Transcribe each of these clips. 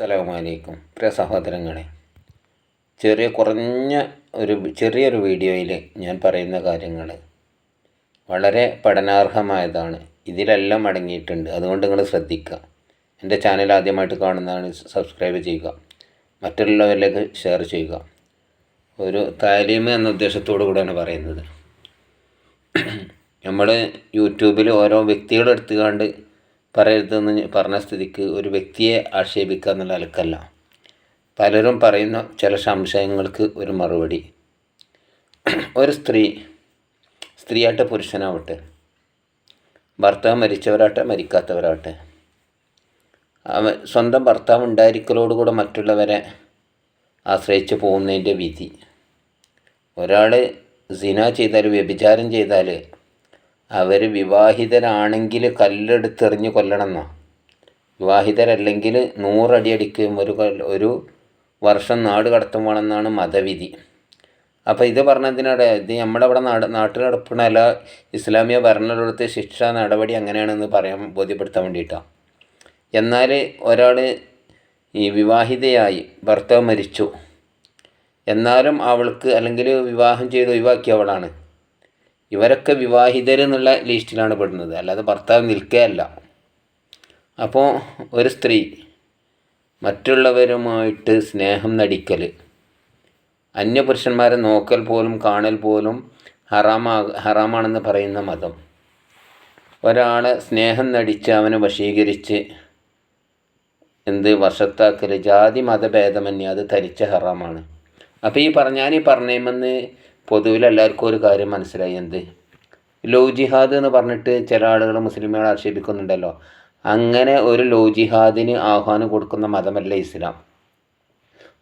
അസ്സലാമലൈക്കും പ്രിയ സഹോദരങ്ങളെ ചെറിയ കുറഞ്ഞ ഒരു ചെറിയൊരു വീഡിയോയിൽ ഞാൻ പറയുന്ന കാര്യങ്ങൾ വളരെ പഠനാർഹമായതാണ്. ഇതിലെല്ലാം അടങ്ങിയിട്ടുണ്ട്. അതുകൊണ്ട് നിങ്ങൾ ശ്രദ്ധിക്കുക. എന്റെ ചാനൽ ആദ്യമായിട്ട് കാണുന്നതാണ് സബ്സ്ക്രൈബ് ചെയ്യുക. മറ്റുള്ളവരിലേക്ക് ഷെയർ ചെയ്യുക. ഒരു താലീമ് എന്ന ഉദ്ദേശത്തോടു കൂടെയാണ് പറയുന്നത്. നമ്മൾ യൂട്യൂബിൽ ഓരോ വ്യക്തികളെടുത്തുകൊണ്ട് പറയരുതെന്ന് പറഞ്ഞ സ്ഥിതിക്ക് ഒരു വ്യക്തിയെ ആക്ഷേപിക്കുക എന്നുള്ള അലക്കല്ല. പലരും പറയുന്ന ചില സംശയങ്ങൾക്ക് ഒരു മറുപടി. ഒരു സ്ത്രീ സ്ത്രീയാട്ടെ പുരുഷനാവട്ടെ ഭർത്താവ് മരിച്ചവരാട്ടെ മരിക്കാത്തവരാട്ടെ അവ സ്വന്തം ഭർത്താവ് ഉണ്ടായിരിക്കലോടുകൂടെ മറ്റുള്ളവരെ ആശ്രയിച്ച് പോകുന്നതിന്റെ വിധി. ഒരാൾ സിന ചെയ്താൽ വ്യഭിചാരം ചെയ്താൽ അവർ വിവാഹിതരാണെങ്കിൽ കല്ലെടുത്തെറിഞ്ഞ് കൊല്ലണമെന്നാണ് വിവാഹിതരല്ലെങ്കിൽ നൂറടി അടിക്കും ഒരു ഒരു വർഷം നാട് കടത്തും വേണമെന്നാണ് മതവിധി. അപ്പോൾ ഇത് പറഞ്ഞതിനിടെ ഇത് നമ്മുടെ അവിടെ നാട് നാട്ടിൽ നടപ്പണ അല്ല ഇസ്ലാമിക ഭരണകൂടത്തെ ശിക്ഷ നടപടി അങ്ങനെയാണെന്ന് പറയാൻ ബോധ്യപ്പെടുത്താൻ വേണ്ടിയിട്ടാണ് എന്നാൽ ഒരാൾ ഈ വിവാഹിതയായി ഭർത്താവ് മരിച്ചു. എന്നാലും അവൾക്ക് അല്ലെങ്കിൽ വിവാഹം ചെയ്ത് ഒഴിവാക്കിയവളാണ് ഇവരൊക്കെ വിവാഹിതർ എന്നുള്ള ലിസ്റ്റിലാണ് പെടുന്നത്. അല്ലാതെ ഭർത്താവ് നിൽക്കുകയല്ല അപ്പോൾ ഒരു സ്ത്രീ മറ്റുള്ളവരുമായിട്ട് സ്നേഹം നടിക്കൽ അന്യപുരുഷന്മാരെ നോക്കൽ പോലും കാണൽ പോലും ഹറാമാ ഹറാമാണെന്ന് പറയുന്ന മതം. ഒരാളെ സ്നേഹം നടിച്ച് അവനെ വശീകരിച്ച് എന്ത് വശത്താക്കൽ ജാതി മതഭേദമന്യേ അത് ധരിച്ച ഹറാമാണ്. അപ്പോൾ ഈ പറഞ്ഞ ഞാൻ ഈ പറഞ്ഞേമെന്ന് പൊതുവിൽ എല്ലാവർക്കും ഒരു കാര്യം മനസ്സിലായി. എന്ത്? ലോ ജിഹാദ് എന്ന് പറഞ്ഞിട്ട് ചില ആളുകൾ മുസ്ലിമുകളെ ആക്ഷേപിക്കുന്നുണ്ടല്ലോ. അങ്ങനെ ഒരു ലോ ജിഹാദിന് ആഹ്വാനം കൊടുക്കുന്ന മതമല്ല ഇസ്ലാം.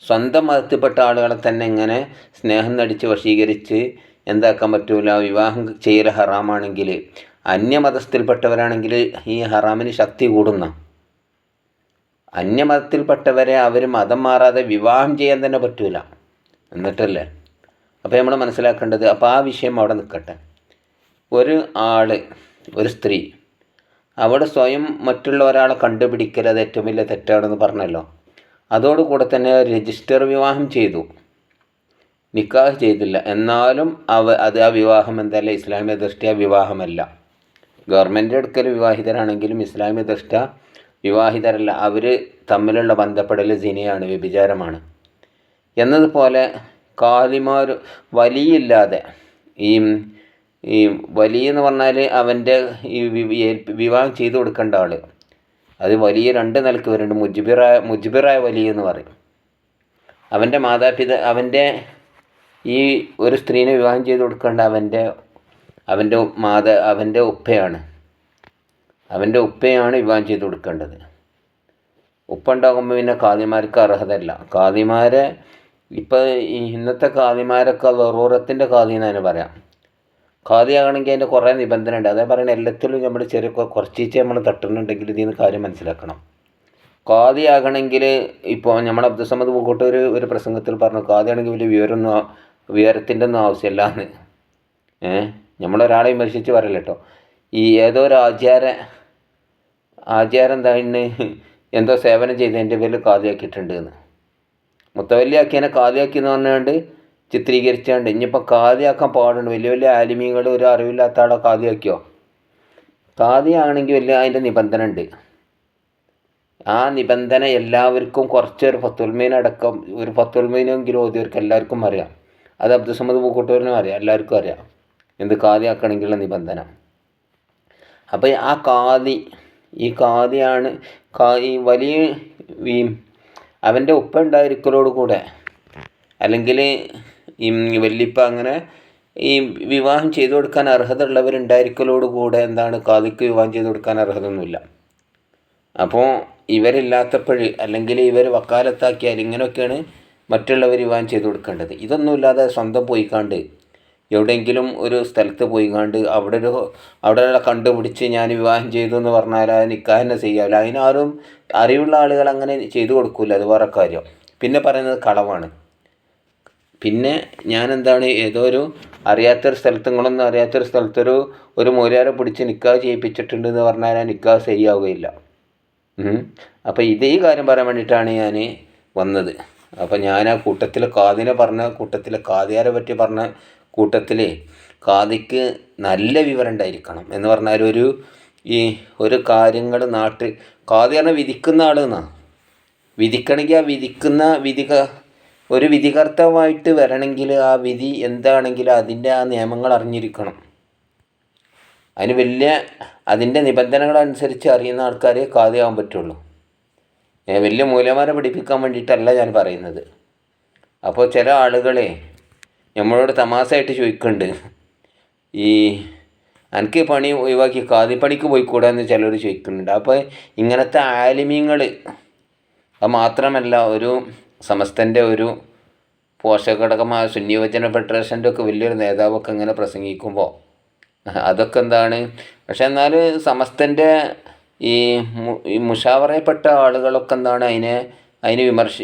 സ്വന്തം മതത്തിൽപ്പെട്ട ആളുകളെ തന്നെ ഇങ്ങനെ സ്നേഹം നടിച്ച് വശീകരിച്ച് എന്താക്കാൻ പറ്റൂല? വിവാഹം ചെയ്യൽ ഹറാമാണെങ്കിൽ അന്യമതത്തിൽപ്പെട്ടവരാണെങ്കിൽ ഈ ഹറാമിന് ശക്തി കൂടുന്ന. അന്യമതത്തിൽപ്പെട്ടവരെ അവർ മതം മാറാതെ വിവാഹം ചെയ്യാൻ തന്നെ പറ്റൂല. എന്നിട്ടല്ലേ? അപ്പോൾ നമ്മൾ മനസ്സിലാക്കേണ്ടത് അപ്പോൾ ആ വിഷയം അവിടെ നിൽക്കട്ടെ ഒരു ആൾ ഒരു സ്ത്രീ അവിടെ സ്വയം മറ്റുള്ള ഒരാളെ കണ്ടുപിടിക്കൽ അത് ഏറ്റവും വലിയ തെറ്റാണെന്ന് പറഞ്ഞല്ലോ. അതോടുകൂടെ തന്നെ രജിസ്റ്റർ വിവാഹം ചെയ്തു. നിക്കാഹ് ചെയ്തില്ല. എന്നാലും അവ അത് ആ വിവാഹം എന്തല്ല ഇസ്ലാമിക ദൃഷ്ടിയ വിവാഹമല്ല. ഗവൺമെന്റ് എടുക്കൽ വിവാഹിതരാണെങ്കിലും ഇസ്ലാമിക ദൃഷ്ട വിവാഹിതരല്ല. അവർ തമ്മിലുള്ള ബന്ധപ്പെടൽ സിനിയാണ് വ്യഭിചാരമാണ്. എന്നതുപോലെ കാലിമാർ വലിയില്ലാതെ. ഈ ഈ വലിയ എന്ന് പറഞ്ഞാൽ അവന്റെ ഈ വിവാഹം ചെയ്തു കൊടുക്കേണ്ട ആൾ. അത് വലിയ രണ്ട് നിലയ്ക്ക് വരുന്നുണ്ട്. മുജ്ബിറായ മുജ്ബിറായ വലിയ എന്ന് പറയും. അവന്റെ മാതാപിതാ അവന്റെ ഈ ഒരു സ്ത്രീനെ വിവാഹം ചെയ്ത് കൊടുക്കേണ്ട അവന്റെ അവന്റെ മാതാ അവന്റെ ഉപ്പയാണ്. അവന്റെ ഉപ്പയാണ് വിവാഹം ചെയ്ത് കൊടുക്കേണ്ടത്. ഉപ്പ ഉണ്ടാകുമ്പോൾ പിന്നെ കാതിമാർക്ക് അർഹതല്ല കാതിമാരെ ഇപ്പോൾ ഇന്നത്തെ ഖാദിമാരൊക്കെ ലറൂറത്തിന്റെ ഖാദി എന്ന് തന്നെ പറയാം. ഖാദിയാകണമെങ്കിൽ അതിന്റെ കുറേ നിബന്ധന ഉണ്ട് അതേ പറയുന്നത് എല്ലാത്തിലും നമ്മൾ ചെറിയ കുറച്ചിച്ച് നമ്മൾ തട്ടുന്നുണ്ടെങ്കിൽ ഇതിൽ നിന്ന് കാര്യം മനസ്സിലാക്കണം. ഖാദിയാകണമെങ്കിൽ ഇപ്പോൾ നമ്മൾ അബ്ദുസമ്മദ് പൂക്കോട്ട് ഒരു പ്രസംഗത്തിൽ പറഞ്ഞു ഖാദിയാണെങ്കിൽ വലിയ വിവരമൊന്നും വിവരത്തിന്റെ ഒന്നും ആവശ്യമില്ല എന്ന് ഏഹ് നമ്മളൊരാളെ വിമർശിച്ച് പറയില്ല കേട്ടോ ഈ ഏതോ ഒരു ആചാര ആചാരം എന്താണ് എന്തോ സേവനം ചെയ്തതിന്റെ പേരിൽ ഖാദിയാക്കിയിട്ടുണ്ട് എന്ന്. മുത്തവല്ലിയാക്കിയതിനെ കാതിയാക്കി എന്ന് പറഞ്ഞുകൊണ്ട് ചിത്രീകരിച്ചാണ്ട്. ഇനിയിപ്പോൾ കാതിയാക്കാൻ പാടുണ്ട്. വലിയ വലിയ ആലിമീങ്ങൾ ഒരു അറിവില്ലാത്ത ആളെ കാതിയാക്കിയോ? കാതിയാണെങ്കിൽ വലിയ അതിന്റെ നിബന്ധന ഉണ്ട് ആ നിബന്ധന എല്ലാവർക്കും കുറച്ചൊരു പത്തുൽമീനടക്കം ഒരു പത്തുൽമീനെങ്കിലും ഓതിയവർക്ക് എല്ലാവർക്കും അറിയാം. അത് അബ്ദുസമ്മദ് പൂക്കൂട്ടൂരിനും അറിയാം. എല്ലാവർക്കും അറിയാം. എന്ത് കാതിയാക്കണമെങ്കിലുള്ള നിബന്ധന. അപ്പോൾ ആ കാതി ഈ കാതിയാണ് ഈ വലിയ ഈ അവന്റെ ഉപ്പ ഉണ്ടായിരിക്കലോട് കൂടെ. അല്ലെങ്കിൽ ഈ വല്യപ്പ അങ്ങനെ ഈ വിവാഹം ചെയ്തു കൊടുക്കാൻ അർഹത ഉള്ളവരുണ്ടായിരിക്കലോട് കൂടെ എന്താണ് കാതിക്ക് വിവാഹം ചെയ്തു കൊടുക്കാൻ അർഹതയൊന്നുമില്ല അപ്പോൾ ഇവരില്ലാത്തപ്പോഴ് അല്ലെങ്കിൽ ഇവർ വക്കാലത്താക്കിയാൽ ഇങ്ങനെയൊക്കെയാണ് മറ്റുള്ളവർ വിവാഹം ചെയ്തു കൊടുക്കേണ്ടത്. ഇതൊന്നുമില്ലാതെ സ്വന്തം പോയിക്കാണ്ട് എവിടെയെങ്കിലും ഒരു സ്ഥലത്ത് പോയി കണ്ട് അവിടെ ഒരു അവിടെ കണ്ടുപിടിച്ച് ഞാൻ വിവാഹം ചെയ്തു എന്ന് പറഞ്ഞാൽ അത് തന്നെ ചെയ്യാവില്ല അതിനാരും അറിവുള്ള ആളുകൾ അങ്ങനെ ചെയ്തു കൊടുക്കില്ല അത് വേറെ കാര്യം. പിന്നെ പറയുന്നത് കളവാണ്. പിന്നെ ഞാൻ എന്താണ് ഏതോ ഒരു അറിയാത്തൊരു സ്ഥലത്ത് നിങ്ങളൊന്നും അറിയാത്തൊരു സ്ഥലത്തൊരു ഒരു മൂലാരെ പിടിച്ച് നിക്കാഹ് ചെയ്യിപ്പിച്ചിട്ടുണ്ട് എന്ന് പറഞ്ഞാൽ ആ നിക്കാഹ് ശരിയാവുകയില്ല. അപ്പോൾ ഇതേ കാര്യം പറയാൻ വേണ്ടിയിട്ടാണ് ഞാൻ വന്നത്. അപ്പോൾ ഞാൻ ആ കൂട്ടത്തിൽ കാതിനെ പറഞ്ഞ കൂട്ടത്തിൽ കാതിയാരെ പറ്റി പറഞ്ഞ കൂട്ടത്തിൽ കാതിക്ക് നല്ല വിവരം ഉണ്ടായിരിക്കണം എന്ന് പറഞ്ഞാൽ ഒരു ഈ ഒരു കാര്യങ്ങൾ നാട്ടിൽ കാതി പറഞ്ഞാൽ വിധിക്കുന്ന എന്നാ വിധിക്കണമെങ്കിൽ ആ വിധിക്കുന്ന വിധിക ഒരു വിധികർത്താവായിട്ട് വരണമെങ്കിൽ ആ വിധി എന്താണെങ്കിൽ അതിന്റെ ആ നിയമങ്ങൾ അറിഞ്ഞിരിക്കണം. അതിന് വലിയ അതിന്റെ നിബന്ധനകൾ അനുസരിച്ച് അറിയുന്ന ആൾക്കാരെ കാതിയാവാൻ പറ്റുള്ളൂ. വലിയ മൂലമാരെ പഠിപ്പിക്കാൻ വേണ്ടിയിട്ടല്ല ഞാൻ പറയുന്നത്. അപ്പോൾ ചില ആളുകളെ നമ്മളോട് തമാശയായിട്ട് ചോദിക്കുന്നുണ്ട് ഈ എനിക്ക് പണി ഒഴിവാക്കി കാതിപ്പണിക്ക് പോയിക്കൂടാന്ന് ചിലർ ചോദിക്കുന്നുണ്ട്. അപ്പോൾ ഇങ്ങനത്തെ ആലിമ്യങ്ങൾ അത് മാത്രമല്ല ഒരു സമസ്തന്റെ ഒരു പോഷകഘടകമായ സുന്നിയോജന ഫെഡറേഷന്റെ ഒക്കെ വലിയൊരു നേതാവൊക്കെ ഇങ്ങനെ പ്രസംഗിക്കുമ്പോൾ അതൊക്കെ എന്താണ്? പക്ഷേ എന്നാൽ സമസ്തന്റെ ഈ മുഷാവറയിൽപ്പെട്ട ആളുകളൊക്കെ എന്താണ്? അതിനെ അതിനെ വിമർശ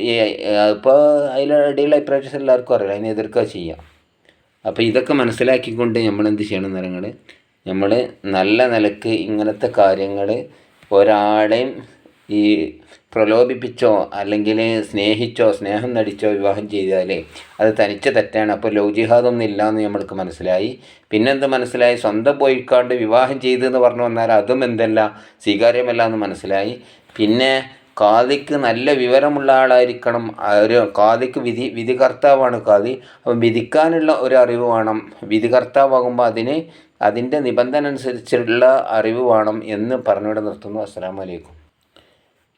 ഇപ്പോൾ അതിലിടയിലുള്ള അഭിപ്രായം എല്ലാവർക്കും അറിയാം. അതിനെ എതിർക്കുക ചെയ്യാം. അപ്പോൾ ഇതൊക്കെ മനസ്സിലാക്കിക്കൊണ്ട് നമ്മൾ എന്ത് ചെയ്യണം നിറങ്ങൾ നമ്മൾ നല്ല നിലയ്ക്ക് ഇങ്ങനത്തെ കാര്യങ്ങൾ ഒരാളെയും ഈ പ്രലോഭിപ്പിച്ചോ അല്ലെങ്കിൽ സ്നേഹിച്ചോ സ്നേഹം നടിച്ചോ വിവാഹം ചെയ്താൽ അത് തനിച്ച തെറ്റാണ്. അപ്പോൾ ലവ് ജിഹാദൊന്നും ഇല്ല എന്ന് നമ്മൾക്ക് മനസ്സിലായി. പിന്നെന്ത് മനസ്സിലായി? സ്വന്തം പോയിക്കാണ്ട് വിവാഹം ചെയ്തു എന്ന് പറഞ്ഞു വന്നാൽ അതും എന്തല്ല? സ്വീകാര്യമല്ല എന്ന് മനസ്സിലായി. പിന്നെ കാതിക്ക് നല്ല വിവരമുള്ള ആളായിരിക്കണം. ഒരു കാതിക്ക് വിധി വിധികർത്താവാണ് കാതി. അപ്പം വിധിക്കാനുള്ള ഒരു അറിവ് വേണം. വിധികർത്താവാകുമ്പോൾ അതിന് അതിന്റെ നിബന്ധന അനുസരിച്ചുള്ള അറിവ് വേണം എന്ന് പറഞ്ഞിവിടെ നിർത്തുന്നു. അസ്സാം വലൈക്കും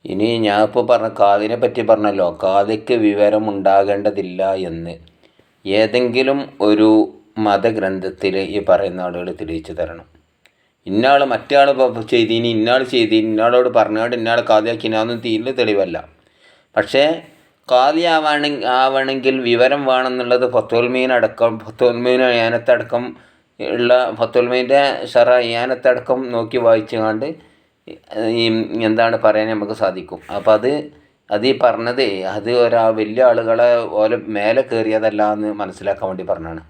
ഇനി ഞാൻ ഇപ്പോൾ പറഞ്ഞ കാതിനെ പറ്റി പറഞ്ഞല്ലോ. കാതിക്ക് വിവരമുണ്ടാകേണ്ടതില്ല എന്ന്. ഏതെങ്കിലും ഒരു മതഗ്രന്ഥത്തിൽ ഈ പറയുന്ന ആളുകൾ തെളിയിച്ചു തരണം. ഇന്നാൾ മറ്റേ ചെയ്തീനി ഇന്നാൾ ചെയ്തീനി ഇന്നാളോട് പറഞ്ഞോട് ഇന്നാൾ കാതിയാക്കിനാന്നും തീരിൽ തെളിവല്ല. പക്ഷേ കാതി ആവണമെങ്കിൽ വിവരം വേണമെന്നുള്ളത് ഫത്തോൽമീനടക്കം ഫത്തോൽമീൻ അയാനത്തടക്കം ഉള്ള ഫത്തോൽമീന്റെ ഷറ അയാനത്തടക്കം നോക്കി വായിച്ചു കണ്ട് ഈ എന്താണ് പറയാൻ നമുക്ക് സാധിക്കും. അപ്പോൾ അത് അത് ഈ പറഞ്ഞത് അത് ഒരാ വലിയ ആളുകളെ ഓല മേലെ കയറിയതല്ല എന്ന് മനസ്സിലാക്കാൻ വേണ്ടി പറഞ്ഞാണ്.